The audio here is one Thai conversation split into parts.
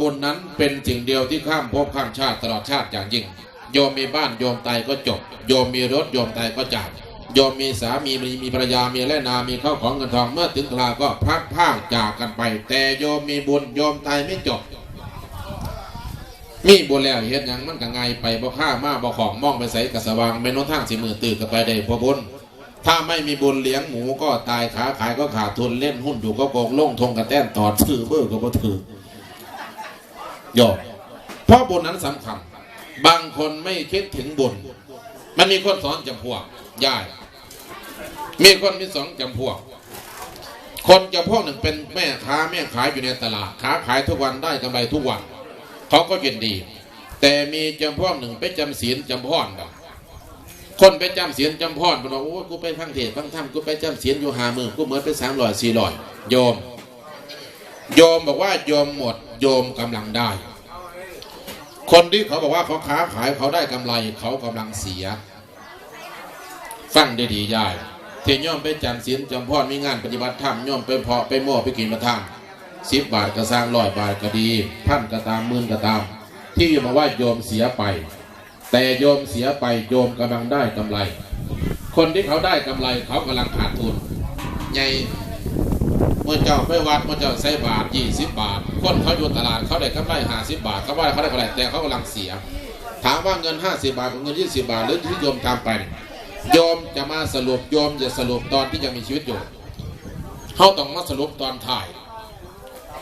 บุญนั้นเป็นสิ่งเดียวที่ข้ามภพข้ามชาติตลอดชาติอย่างยิ่ง โยมมีบ้านโยมตายก็จบ โยมมีรถโยมตายก็จาก โยมมีสามีมีมีภรรยามีและนา มีข้าวของเงินทองเมื่อถึงคราก็พลัดพรากจากกันไป แต่โยมมีบุญโยมตายไม่จบ มีบุญแล้วเฮ็ดยังมันก็ไงไปบ่ค่ามาบ่ของมองไปใส่กระสว่างแม่นนทางสิมือตื่นก็ไปได้พอบุญถ้าไม่มีบุญเลี้ยงหมูก็ตายขาขายก็ขาดทุนเล่นหุ้นอยู่ก็โกงลงทงกระแต้นตอดถือเบอร์ก็บ่ถือ ยอมเพราะบุญนั้นสำคัญ บางคนไม่คิดถึงบุญ มันมีคนสอนจำพวกย่ายมีคนมีสองจำพวก คนจำพวกหนึ่งเป็นแม่ค้าแม่ขายอยู่ในตลาดค้าขายทุกวันได้กำไรทุกวัน เขาก็ยินดี แต่มีจำพวกหนึ่งไปจำศีลจำพรดอกคนไปจำศีลจำพรมันบอกโอ้กูไปฟังเทศน์ฟังธรรมกูไปจำศีลอยู่หามือกูเหมือนไปสามร้อยสี่ร้อยโยม โยมบอกว่าโยมหมดโยมกำลังได้ คนที่เขาบอกว่าเขาค้าขายเขาได้กำไรเขากำลังเสีย ฟังได้ดียายเที่ย่อมไปจำศีลจำพรมีงานปฏิบัติธรรมย่อมไปเพาะไปมั่ไปกินมาทำสิบบาทก็สร้างร้อยบาทก็ดีพันก็ตามหมื่นก็ตาม ที่มาว่าโยมเสียไป แต่โยมเสียไปโยมกำลังได้กำไร คนที่เขาได้กำไรเขากำลังขาดทุนไง มื่อเจ้าไปวัดเมื่อเจ้าใส่บาทยี่สิบบาท คนเขาอยู่ตลาดเขาได้กำไรห้าสิบบาทเขาว่าเขาได้กำไรแต่เขากำลังเสีย ถามว่าเงินห้าสิบบาทกับเงินยี่สิบบาทหรือที่โยมทำไปโยมจะมาสรุปโยมจะสรุปตอนที่ยังมีชีวิตอยู่เขาต้องมาสรุปตอนถ่าย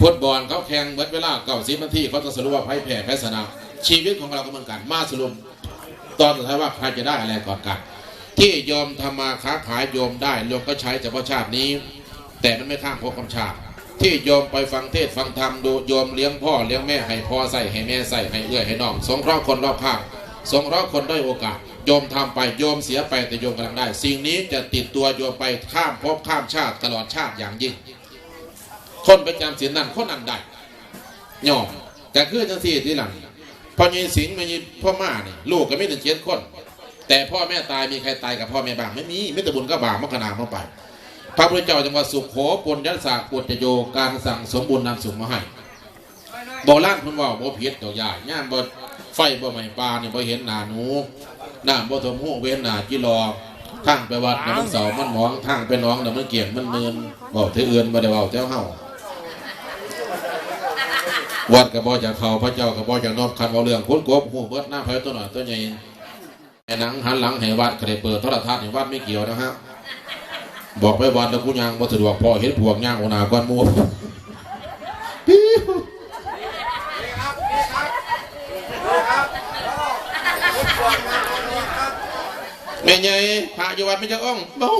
ฟุตบอลเขาแข่งเบิดเวลาเก่าสิบนาทีเขาจะสรุปว่าใครแพ้แพ้ชนะชีวิตของเราก็เหมือนกันมาสรุปตอนสุดท้ายว่าใครจะได้อะไรก่อนกัน ที่โยมทำมาค้าขายโยมได้โยมก็ใช้เฉพาะชาตินี้ แต่มันไม่ข้ามภพข้ามชาติที่โยมไปฟังเทศฟังธรรมดูโยมเลี้ยงพ่อเลี้ยงแม่ให้พ่อใส่ให้แม่ใส่ให้เอื้อให้น้องสงเคราะห์คนรอบข้างสงเคราะห์คนได้อยโอกาส โยมทำไปโยมเสียไปแต่โยมกำลังได้ สิ่งนี้จะติดตัวโยมไปข้ามภพข้ามชาติตลอดชาติอย่างยิ่ง คนประจำศีลนั่นคนนั้นได้ย่อมแต่คือจังสี่ที่หลังพอมีสิงมีพ่อมาเนี่ยลูกก็ไม่ถึงเจ็ดคน แต่พ่อแม่ตายมีใครตายกับพ่อแม่บ้างไม่มีไม่แต่บุญก็บาปมกขนาเข้าไป พระพุทธเจ้าจังหวัดสุขโขปุญญสาปุจโยการสั่งสมบูรณ์นำสุขมาให้โบราณเพิ่นว่าบ่ผิดดอกยาย่ามบ่ไฟบ่ไหม้ปลาเนี่ยบ่เห็นหน้าหนูน้ำบ่ทมหูเว้นหน้าจิรอทางไปวัดเนี่ยมันเสามันหมองทางไปน้องเนี่ยมันเกี่ยงมันเมือนบอกเทอื่นบ่ได้เว้าแจ้วเฮาวัดกระบอกจากเขาพระเจ้ากระบอกจากนอบคันเอาเรื่องคุ้นกบหูเบิดหน้าไฟตัวหน่อยตัวใหญ่ไอ้หนังหันหลังให้วัดก็ได้เปิดโทรทัศน์ให้วัดไม่เกี่ยวนะฮะ บอกไปวัดแล้วกูยางบ่สะดวกพอเห็นพวกย่างโอนาก้อนมูปิ้วแม่ใหญ่พระอยู่วัดไม่จะอ่องบ่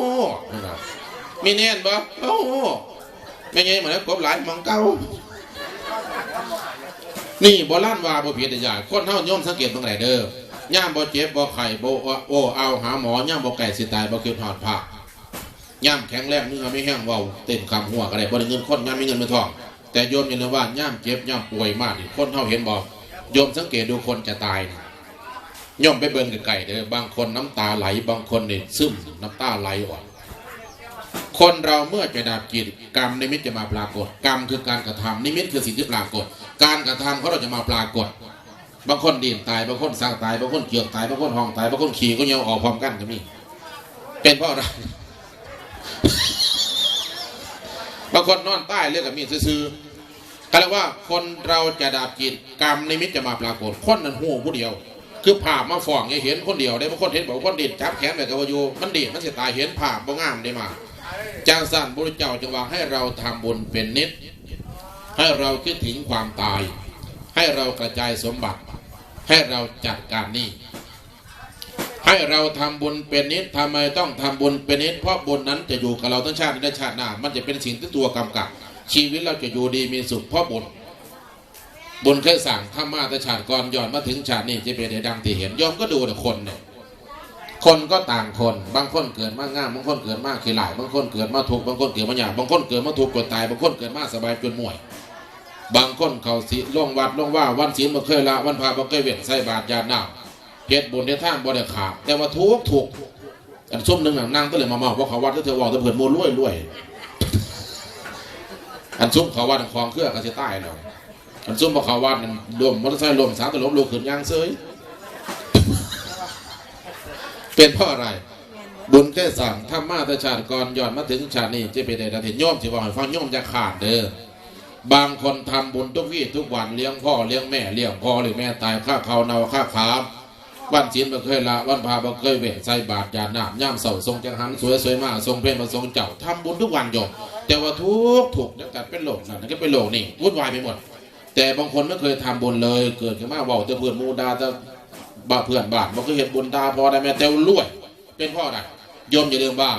มีเนียนบ่บ่แม่ใหญ่เหมือนกบหลายหมองเก่านี่โบราณว่าบ่ผิดใหญ่คนเฮาโยมสังเกตตรงไหนเด้อย่ามบ่เจ็บบ่ไข้บ่โอ้เอาหาหมอย่ามบ่ไก่สิตายบ่คิดฮอดพระ ย่ามแข็งแรงเนื้อไม่แห้งเว้าเต้นคำหัวก็ได้บ่ได้เงินคนย่ามมีเงินมีทอง แต่โยมอย่าลืมว่าย่ามเจ็บย่ามป่วยมากนี่คนเฮาเห็นบ่โยมสังเกตดูคนจะตายนี่โยมไปเบิ่งไกลๆเด้อบางคนน้ำตาไหลบางคนนี่ซึมน้ำตาไหลออกคนเราเมื่อจะดับจิตกรรมนิมิตจะมาปรากฏ กรรมคือการกระทำนิมิตคือสิ่งที่ปรากฏ การกระทำเขาเราจะมาปรากฏ บางคนดินตายบางคนสร้างตายบางคนเกี่ยวตายบางคนห้องตายบางคนขี่ก็เหี่ยวออกพร้อมกันก็มีเป็นเพราะอะไร บางคนนอนใต้เรื่องกับมีซื่อๆก็เรียว่าคนเราจะดับจิตกรรมในมิตรจะมาปรากฏคนนั้นหูผู้เดียว คือภามาฟ้องเห็นคนเดียวได้บางคนเห็นบอกคนดินจับแขนแบบกับวายูมันดินมันเสียตายเห็นภาบ่งามได้มาจางสั้นบุรุษเจ้าจึงว่าให้เราทำบุญเป็นนิด ให้เราคิดถึงความตาย ให้เรากระจายสมบัติ ให้เราจัดการนี้ ให้เราทำบุญเป็นนิดทำไมต้องทำบุญเป็นนิดเพราะบุญนั้นจะอยู่กับเราทั้งชาตินี้และชาติหน้ามันจะเป็นสิ่งที่ตัวกำกับ ชีวิตเราจะอยู่ดีมีสุขเพราะบุญบุญเคยสั่งถ้ามาแต่ชาติก่อนย้อนมาถึงชาตินี้จะเป็นในดังที่เห็นยอมก็ดูแต่คนเนี่ยคนก็ต่างคน บางคนเกิดมากง่ามบางคนเกิดมากขี้หลายบางคนเกิดมาถูกบางคนเกิดมาหยาบบางคนเกิดมาถูกกดตายบางคนเกิดมาสบายจนม่วย บางคนเขาสิลงวัดลงว่าวันศีลบ่เคยละวันพาบ่เคยเวียนใส่บาตรยาหน้า เฮ็ดบุญเฮ็ดทานบ่ได้ขาดแต่ว่าทุกถูกอันซุ่มหนึงน่ะนั่งก็เลยมาเมาเพราะเขาวัดที่เธอบอกแต่เพิ่นโมรวยรวยอันซุ่มเขาวัดของเครือก็สิตายแล้วอันซุ่มบ่เขาวัดนั่นรวมมอเตอร์ไซค์รวมสามตลบลูกขึ้นยางเซยเป็นเพราะอะไร บุญแค่สั่งถ้ามาตชาติก่อนย้อนมาถึงชาตินี้จะเป็นใดแต่โยมสิบอกให้ฟังโยมจะขาดเด้อบางคนทำบุญทุกวี่ทุกวันเลี้ยงพ่อเลี้ยงแม่เลี้ยงพ่อหรือแม่ตายค่าเขาเนาค่าขาม วันศีลบ่เคยละวันพาบ่เคยเวทใส่บาตรยาหนามย่ามเสาทรงจังหันสวยสวยมากทรงเพลมาทรงเจ้าทำบุญทุกวันโยมแต่ว่าทุกถูกจังกัดเป็นโลกนั่นก็เป็นโลกนี่วุ่นวายไปหมด แต่บางคนไม่เคยทำบุญเลย เกิดขึ้นมาบอกแต่เพื่อนมูดาแต่บ้าเพื่อนบานมันก็เห็นบุญดาพอได้แม่แต่รวย เป็นพ่ออะไรโยมอย่าลืมว่า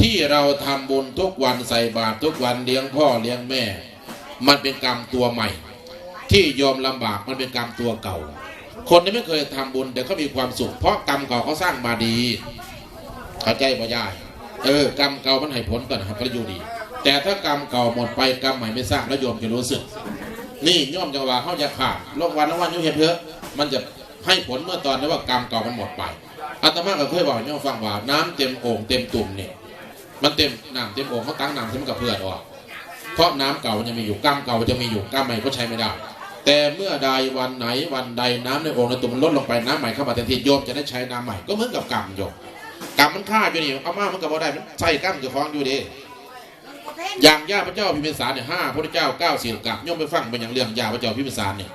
ที่เราทำบุญทุกวันใส่บาตรทุกวันเลี้ยงพ่อเลี้ยงแม่ มันเป็นกรรมตัวใหม่ ที่โยมลำบากมันเป็นกรรมตัวเก่า คนที่ไม่เคยทำบุญแต่เขามีความสุข เพราะกรรมเก่าเขาสร้างมาดีเข้าใจป่ะยายเออกรรมเก่ามันให้ผลก่อนะครับก็อยู่ดี แต่ถ้ากรรมเก่าหมดไปกรรมใหม่ไม่สร้างแล้วโยมจะรู้สึก นี่โย่อมจังหวะเขาจะขาดโลกวันละวันยุ่เห็นเถอะมันจะให้ผลเมื่อตอนที่ว่ากรรมเก่ามันหมดไปอาตมาก็เคยบอกโย่อมฟังว่า น้ำเต็มโอ่งเต็มตุ่มเนี่ยมันเต็มน้ำเต็มโอ่งเขาตั้งน้ำเต็มกับเพื่อนออกเพราะน้ำเก่ามันยังมีอยู่กรรมเก่ามันจะมีอยู่กรรมใหม่ก็ใช้ไม่ได้ แต่เมื่อใดวันไหนวันใดน้ำในโอ่งในตุ่มมันลดลงไปน้ำใหม่เข้ามาแทนที่โยมจะได้ใช้น้ำใหม่ก็เหมือนกับกรรมโยมกรรมมันฆ่าอยู่นี่เอามามันก็บ่ได้มันใส่กรรมจะฟ้องอยู่ดีอย่างย่าพระเจ้าพิมพิสารเนี่ยห้าพระเจ้าเก้าสี่กับย่อมไปฟังเป็นอย่างเรื่องย่าพระเจ้าพิมพิสารเนี่ย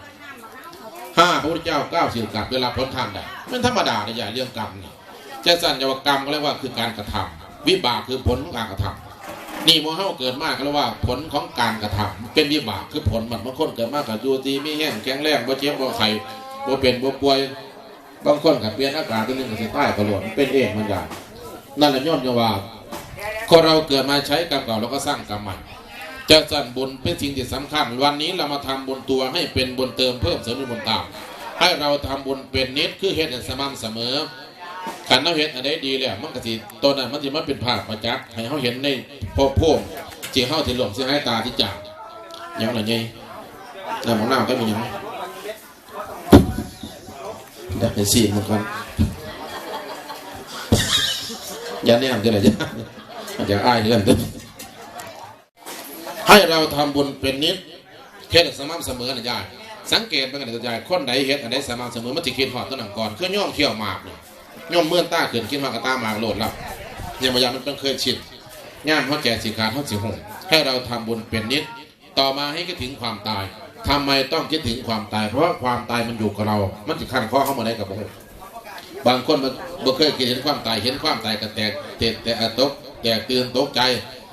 ห้าพระพุทธเจ้าเก้าสี่กับเวลาพ้นทางได้มันธรรมดาเนี่ยอย่เรื่องกรรมเนี่ยจะสั่นจะว่ากรรมก็เรียกว่าคือการกระทำวิบากคือผลของการกระทำ นี่โมเฮาเกิดมากก็เรียกว่า ผลของการกระทำเป็นวิบากคือผลมันบางคนเกิดมากกับยูตีไม่แห้งแข็งแรงบ่เจ็บบ่ไข้บ่เป็นบ่ป่วย บางคนกับเปลี่ยนอากาศตัวหนึงกับสิใต้กระโดดเป็นเองมันอย่างนั่นแหละย้อนจะว่าคนเราเกิดมาใช้กรรมเก่าแล้วก็สร้างกรรมใหม่จะสั่นบุญเป็นสิ่งที่สำคัญ วันนี้เรามาทำบุญตัวให้เป็นบุญเติมเพิ่มเสริมบุญตาม ให้เราทำบุญเป็นนิดคือเฮ็ดให้สม่ำเสมอ ขันเราเฮ็ดอันใดดีแล้วมันก็สิตัวนั้นมันสิมาเป็นภาพประจักษ์ให้เขาเห็นในพบพวกจีเฮาที่หลงสิให้ตาที่จากยังล่ะไงน้ำของน้ำก็มีหยังได้เป็นสีมันก่อนย่าแนมจะไหนจะจะอายเรื่องเด้อให้เราทำบุญเป็นนิดเฮ็ดสม่ำเสมอนะยายสังเกตเป็นกันนะยายคนใดเฮ็ดอันใดสม่ำเสมอมันสิคิดฮอดตัวนั้นก่อนคือย่อมเที่ยวหมากเนี่ย ย่อมเมื่อนตาขึ้นคิดฮอดกระตามากโลดแล้วเนี่ยบายามันเป็นเคยชินงานเฮาแก่สิขาดเฮาสิหงให้เราทำบุญเป็นนิด ต่อมาให้คิดถึงความตายทำไมต้องคิดถึงความตาย เพราะว่าความตายมันอยู่กับเรา มันสิขันข้อเข้ามาได้กับผมบางคนมันบ่เคยคิดเห็นความตายเห็นความตายก็แตกเตะแต่ตกแตกตื่นตกใจ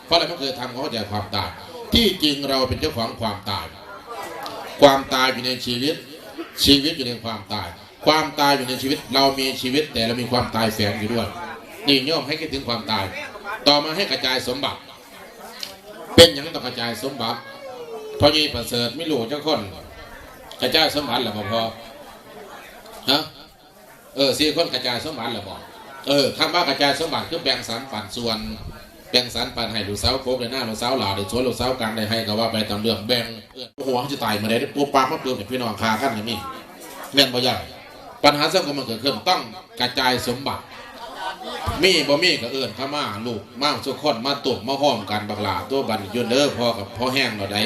เพราะอะไรไม่เคยทำเขาเข้าใจความตาย ที่จริงเราเป็นเจ้าของความตาย ความตายอยู่ในชีวิต ชีวิตอยู่ในความตาย ความตายอยู่ในชีวิต เรามีชีวิตแต่เรามีความตายแฝงอยู่ด้วยนี่ย่อมให้คิดถึงความตาย ต่อมาให้กระจายสมบัติ เป็นอย่างต้องกระจายสมบัติพอยีประเสริฐไม่รู้เจ้าคนกระจายสมบัติหรือพอฮะเออสี่คนกระจายสมบัติเหรอบอกเออคำว่ากระจายสมบัติคือแบ่งสรรปันส่วนแบ่งสรรปันให้ลูกสาวโคกในหน้าลูกสาวหล่าในสวนลูกสาวกลางได้ให้ก็ว่าไปตามเรื่องแบ่งเออหัวจะตายมาได้ปูปลามาเปลือกเนี่ยพี่น้องคากันนี้แม่นบ่ใหญ่ ปัญหาสังคมมันเกิดขึ้นต้องกระจายสมบัติ มีบ่มีก็เอิ้นข้ามาลูกมาสุกคนมาตุ่มมาห้อมกันบักหลาตัวบันยืนเด้อพ่อกับพ่อแห้งเราได้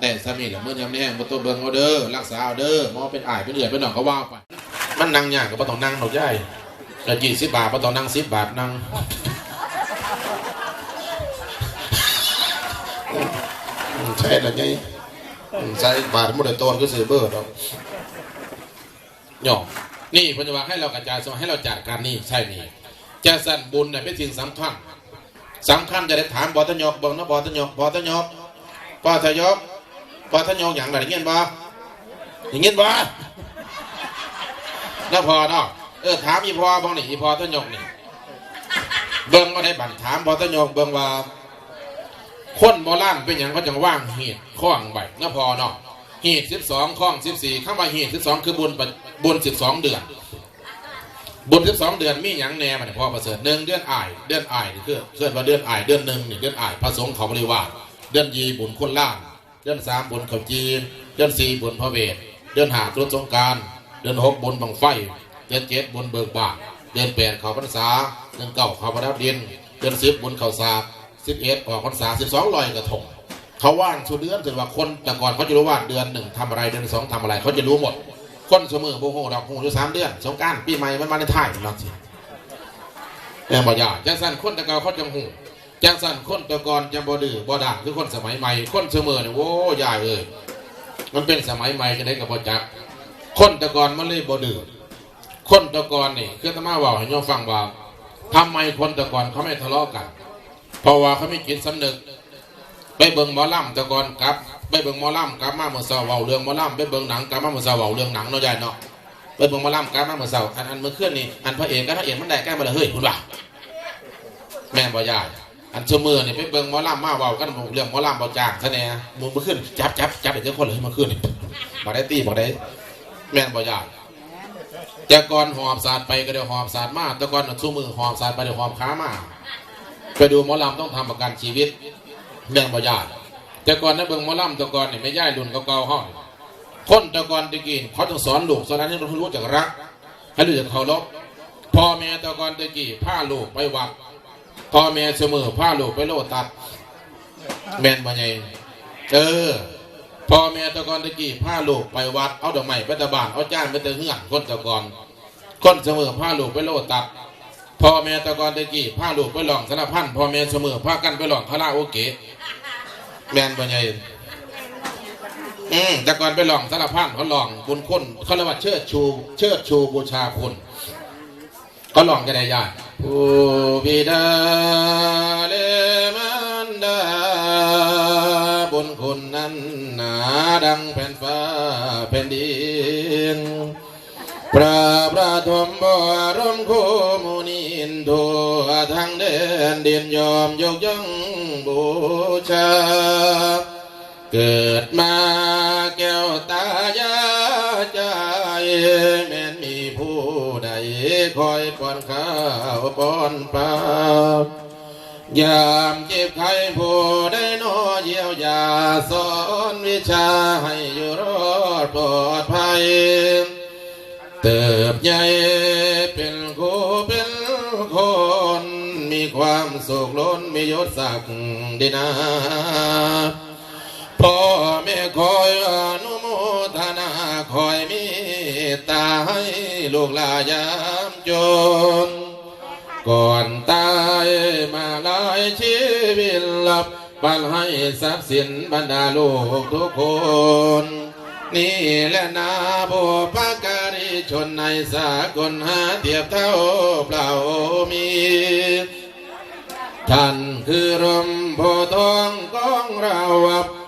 แต่สามีละเมื่อยามนี้แห้งบ่ตัวเบิ่งเอาเด้อรักษาเอาเด้อหมอเป็นอายเป็นเอือเป็นหนองก็ว่าไปมันนั่งยากก็บ่ต้องนั่งดอกย่ายแต่ยี่สิบบาทบ่ต้องนั่งสิบบาทนั่งใช่ละไงอืมใส่บาทมุดได้โตนก็ซื้อเบอร์ดอก หยอกนี่เพิ่นจะว่าให้เรากระจายสมาให้เราจัดการนี่ใช่นี่จะสั่นบุญเนี่ยเป็นสิ่งสำคัญสำคัญจะได้ถามบอตยกบิ่งนะบอตยกบอตยกบอตยกบอตยกอย่างไรเงี้ยบ่อย่างเงี้ยบ่แล้วพอเนาะเออถามอีพอบ้างนี่อีพอต้นยกนี่เบิ่งมาได้บันถามพอต้นยกเบิ่งว่าคนโบราณเป็นอย่างเขาจังว่างเหีดข้องใบนะพอเนาะ หีดสิบสองข้องสิบสี่ข้ามาหีดสิบสองคือบุญบุญสิบสองเดือน บุญสิบสองเดือนมีอย่งแน่มันยพอประเสริฐหนึ่งเดือนอายเดือนอายนี่คือเคลื่อนว่าเดือนอายเดือนหนึ่งนี่เดือนอายพระสงฆ์เขาบริวารเดือนยีบุญคนล่างเดือนสามบุญเขาจีนเดือนสี่บุญพระเวทเดือนห้าตรุษสงการเดือนหกบนบังไฟ เดือนเจ็ดบนเบิกบานเดือนแปดเขาพรรษาเดือนเก้าเขาประดับดินเดือนสิบบนเขาสาสิบเอ็ดออกพรรษาสิบสองลอยกระทง เขาว่างสุดเดือนถือว่าคนแต่ก่อนเขาจะรู้ว่าเดือนหนึ่งทำอะไรเดือนสองทำอะไร เขาจะรู้หมด คนเสมอโบโหดอกโหอยู่สามเดือนสงการปีใหม่มันมาในถ่ายเนาะสิแม่บอกอย่าจังสันคนแตะเกาเขาจังหูจังสันคนแตะกอนจะบ่ดื้อบ่ด่างคือคนสมัยใหม่ คนเสมอเนี่ยโว้ยาเอ้ยมันเป็นสมัยใหม่จะได้กับพ่อจักคนแตะกอนมันเลยบ่ดื้อคนแตะกอนนี่คือตมาว่าให้โยมฟังว่าทำไมคนแตะกอนเขาไม่ทะเลาะกัน เพราะว่าเขาไม่จิตสำนึก ไปเบิ่งหมอลำแตะกอนกลับ ไปเบิ่งหมอลำกลับมาเมื่อเช้าเว้าเรื่องหมอลำไปเบิ่งหนังกลับมาเมื่อเช้าเว้าเรื่องหนังเนาะยายเนาะไปเบิ่งหมอลำกลับมาเมื่อเช้าอันอันเมื่อคืนนี่อันพระเอกกับพระเอกมันได้แก้มาเลยเฮ้ยคุณว่าแม่บ่ยายอันเสมอนี่ไปเบิ่งหมอลำมาเว้ากันเรื่องหมอลำบ่จ้างซะแน่หมู่เมื่อคืนจับจับจับไอ้เจ้าคนเลยเมื่อคืนนี่บ่ได้ตีบ่ได้แม่บ่ยายแต่ก่อนหอบสาดไปก็เดี๋ยวหอบสาดมาแต่ก่อนสู้มือหอบสาดไปเดี๋ยวหอบขามาไปดูหมอลำต้องทำประกันชีวิต แม่นบ่ยายแต่ก่อนนะเบิ่งมอลำแต่ก่อนนี่ไม่ย่ายรุ่นเก่าๆห้องคนแต่ก่อนตะกี้เขาต้องสอนลูกสอนนั้นให้รู้จักรักให้รู้จักเคารพพ่อแม่ต่ก่อนตะกี้พาลูกไปวัดพ่อแม่เสมอพาลูกไปโลตัด แม่นบ่ไงเออพ่อแม่ต่ก่อนตะกี้พาลูกไปวัดเอาดอกไม้ไปตะบานเอาจ้านไปตะเฮือนคนต่ก่อนคนเสมอพาลูกไปโลตัด พ่อแม่ต่ก่อนตะกี้พาลูกไปหลองสารพันพ่อแม่เสมอพากันไปหลองคาราโอเกะแมนปัญญาอืมต่ก่อนไปลองสารพันเขาลองบุญคุณเขาเรียกว่าเชิดชูเชิดชูบูชาคุณเขาลองกันได้ยากผู้บิดาเลมันดาบุญคุณนั้นหนาดังแผ่นฟ้าแผ่นดิน พระประทมบรมโคมุนินทัวทั้งเดนดินยอมยกย่องบูชา เกิดมาแก้วตายาใจแม้นมีผู้ใดคอยป้อนข้าวป้อนปลายามเจ็บไข้ผู้ได้นอเยียวยาสอนวิชาให้อยู่รอดปลอดภัย เติบใหญ่เป็นครูเป็นคน มีความสุขล้นมียศศักดิ์ดีนาพ่อแม่คอยอนุโมทนาคอยมีตาให้ลูกหลานยามจน ก่อนตายมาหลายชีวิตหลับปันให้ทรัพย์สินบรรดาลูกทุกคน นี่แหละนาโบปการ ชนในสากลหาเทียบเท่าเปล่ามีท่านคือรมโพทองของเรา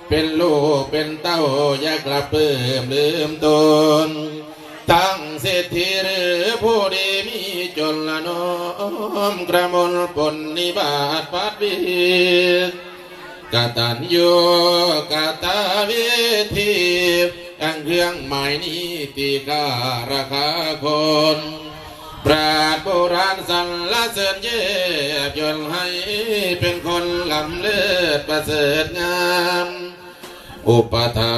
เป็นลูกเป็นเต้าอย่ากลับเพิ่มลืมตนทั้งเศรษฐีหรือผู้ดีมีจนละน้อมกระมลปนนิบาตปัดวิกตัญญูกตาวิธี อังเครื่องหมายนี้ตีการาคาคนปราดโบราณสรรเสริญเย็บยนให้เป็นคนลำเลิศประเสริฐงาม อุปถา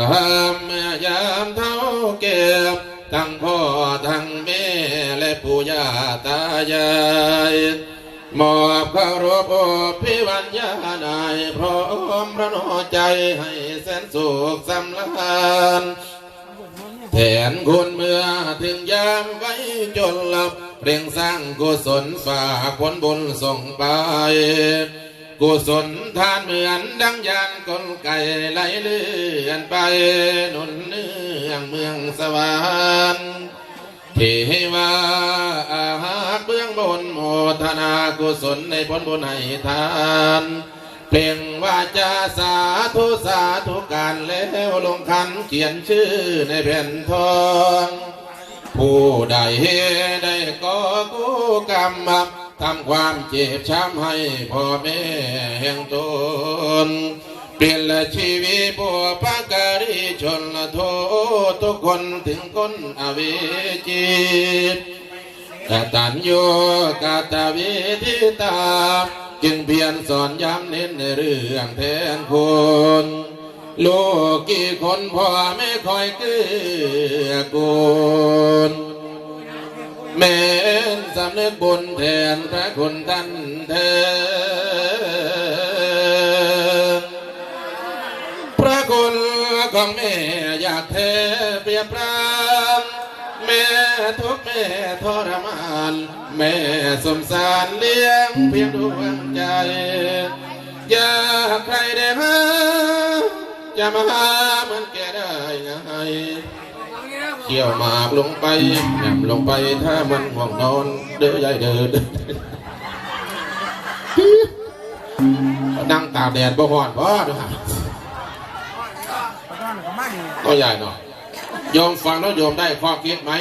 มภ์ยามเท่าเก็บ ทั้งพ่อทั้งแม่และปู่ย่าตายายมอบคารพพิวัญญานายพร้อมพระนอใจให้แสนสุขสำราญ แทนคุณเมื่อถึงยามไว้จนหลับเร่งสร้างกุศลฝากผลบุญส่งไป กุศลทานเหมือนดังยานกลไกไหลเลื่อนไปหนุนเนื่องเมืองสวรรค์เทวาอาหารเบื้องบนโมทนากุศลในผลบุญให้ทาน เปล่งวาจาสาธุสาธุการแล้วลงคันเขียนชื่อในแผ่นทอง ผู้ใดได้ก็กู้กรรมทำความเจ็บช้ำให้พ่อแม่แห่งตนเปลี่ยนละชีวิตบัวปาการิชนละโททุกคนถึงคนอเวจิตกตัญญูกตวิธิตา จึงเพียรสอนย้ำเน้นในเรื่องแทนคนลูกกี่คนพ่อไม่คอยเกื้อกูลแม่นสำนึกบุญแทนพระคุณท่านเธอของแม่อยากเธอเปรียบรา แม่ทุกข์แม่ทรมาน แม่สมสารเลี้ยงเพียงดวงใจ อยากใครได้มาจะมาหาเหมือนแกได้ไงเกี่ยวหมากลงไปแหนมลงไปถ้ามันห่วงนอน เด้อยายเด้อเด้อนั่งตากแดดบ่ฮ้อนบ่ดูครับก็ใหญ่เนาะ โยมฟังแล้วโยมได้ข้อคิดไหม